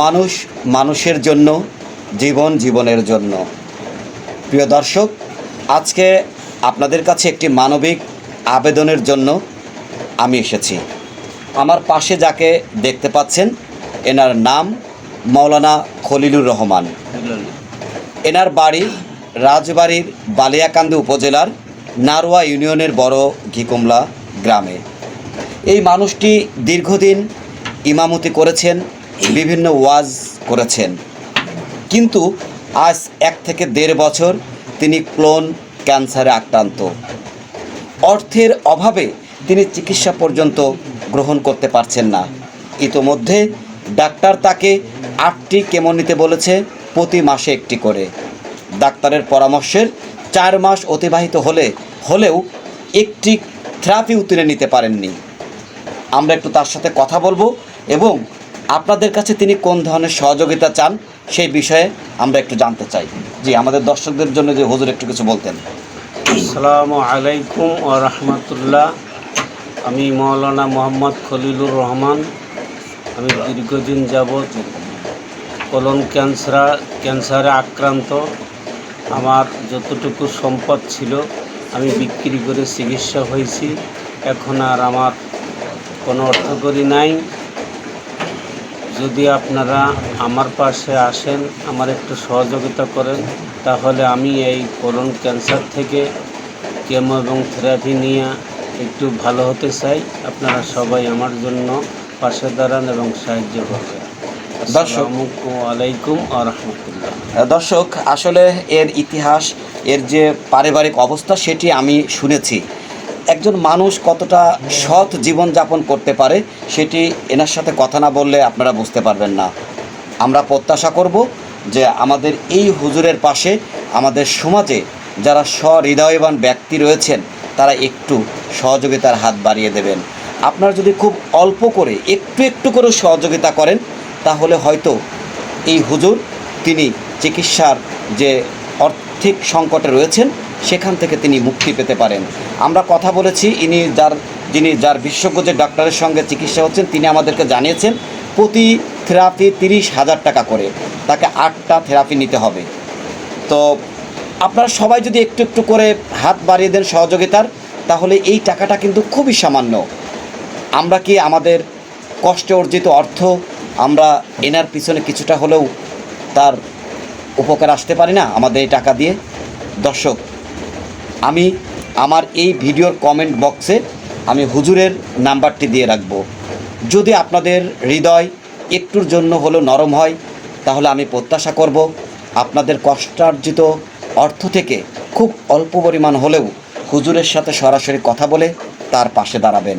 মানুষ মানুষের জন্য, জীবন জীবনের জন্য। প্রিয় দর্শক, আজকে আপনাদের কাছে একটি মানবিক আবেদনের জন্য আমি এসেছি। আমার পাশে যাকে দেখতে পাচ্ছেন, এনার নাম মৌলানা খলিলুর রহমান। এনার বাড়ি রাজবাড়ির বালিয়াকান্দি উপজেলার নারোয়া ইউনিয়নের বড় ঘিকুমলা গ্রামে। এই মানুষটি দীর্ঘদিন ইমামতি করেছেন বিভিন্ন ওয়াজ করেছেন। কিন্তু আজ এক থেকে দেড় বছর তিনি ক্লোন ক্যান্সারে আক্রান্ত। অর্থের অভাবে তিনি চিকিৎসা পর্যন্ত গ্রহণ করতে পারছেন না। ইতোমধ্যে ডাক্তার তাকে আটটি কেমো নিতে বলেছে প্রতি মাসে একটি করে। ডাক্তারের পরামর্শের চার মাস অতিবাহিত হলে, হলেও একটি থেরাপি উতরে নিতে পারেননি। আমরা একটু তার সাথে কথা বলব এবং আপনাদের কাছে তিনি কোন ধরনের সহযোগিতা চান সেই বিষয়ে আমরা একটু জানতে চাই। জি, আমাদের দর্শকদের জন্য যে হুজুর একটু কিছু বলতেন। আসসালামু আলাইকুম ও রহমতুল্লাহ। আমি মৌলানা মোহাম্মদ খলিলুর রহমান। আমি দীর্ঘদিন যাবৎ কলন ক্যান্সার, ক্যান্সারে আক্রান্ত। আমার যতটুকু সম্পদ ছিল, আমি বিক্রি করে চিকিৎসা হয়েছি। এখন আর আমার কোনো অর্থকরী নাই। যদি আপনারা আমার পাশে আসেন আমার একটু সহযোগিতা করেন তাহলে আমি এই কোলন ক্যান্সার থেকে কেমো এবং থেরাপি নিয়ে একটু ভালো হতে চাই। আপনারা সবাই আমার জন্য পাশে দাঁড়ান এবং সাহায্য করবেন। দর্শক। আলাইকুম দর্শক আসলে এর ইতিহাস এর যে পারিবারিক অবস্থা সেটি আমি শুনেছি। একজন মানুষ কতটা সৎ জীবনযাপন করতে পারে সেটি এনার সাথে কথা না বললে আপনারা বুঝতে পারবেন না। আমরা প্রত্যাশা করব যে আমাদের এই হুজুরের পাশে আমাদের সমাজে যারা সহৃদয়বান ব্যক্তি রয়েছেন, তারা একটু সহযোগিতার হাত বাড়িয়ে দেবেন। আপনারা যদি খুব অল্প করে একটু একটু করে সহযোগিতা করেন, তাহলে হয়তো এই হুজুর, তিনি চিকিৎসার যে আর্থিক সংকটে রয়েছেন সেখান থেকে তিনি মুক্তি পেতে পারেন। আমরা কথা বলেছি, ইনি যার, যিনি যার বিশেষজ্ঞ যে ডাক্তারের সঙ্গে চিকিৎসা হচ্ছেন, তিনি আমাদেরকে জানিয়েছেন, প্রতি থেরাপি তিরিশ হাজার টাকা করে। তাকে আটটা থেরাপি নিতে হবে। তো আপনারা সবাই যদি একটু একটু করে হাত বাড়িয়ে দেন সহযোগিতার, তাহলে এই টাকাটা কিন্তু খুবই সামান্য। আমরা কি আমাদের কষ্টে অর্জিত অর্থ আমরা এনার পিছনে কিছুটা হলেও তার উপকার আসতে পারি না আমাদের এই টাকা দিয়ে? দর্শক আমি আমার এই ভিডিওর কমেন্ট বক্সে আমি হুজুরের নাম্বারটি দিয়ে রাখব। যদি আপনাদের হৃদয় একটুর জন্য হলেও নরম হয়, তাহলে আমি প্রত্যাশা করব আপনাদের কষ্টার্জিত অর্থ থেকে খুব অল্প পরিমাণ হলেও হুজুরের সাথে সরাসরি কথা বলে তার পাশে দাঁড়াবেন।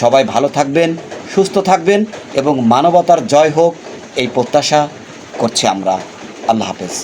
সবাই ভালো থাকবেন, সুস্থ থাকবেন এবং মানবতার জয় হোক, এই প্রত্যাশা করছি আমরা। আল্লাহ হাফেজ।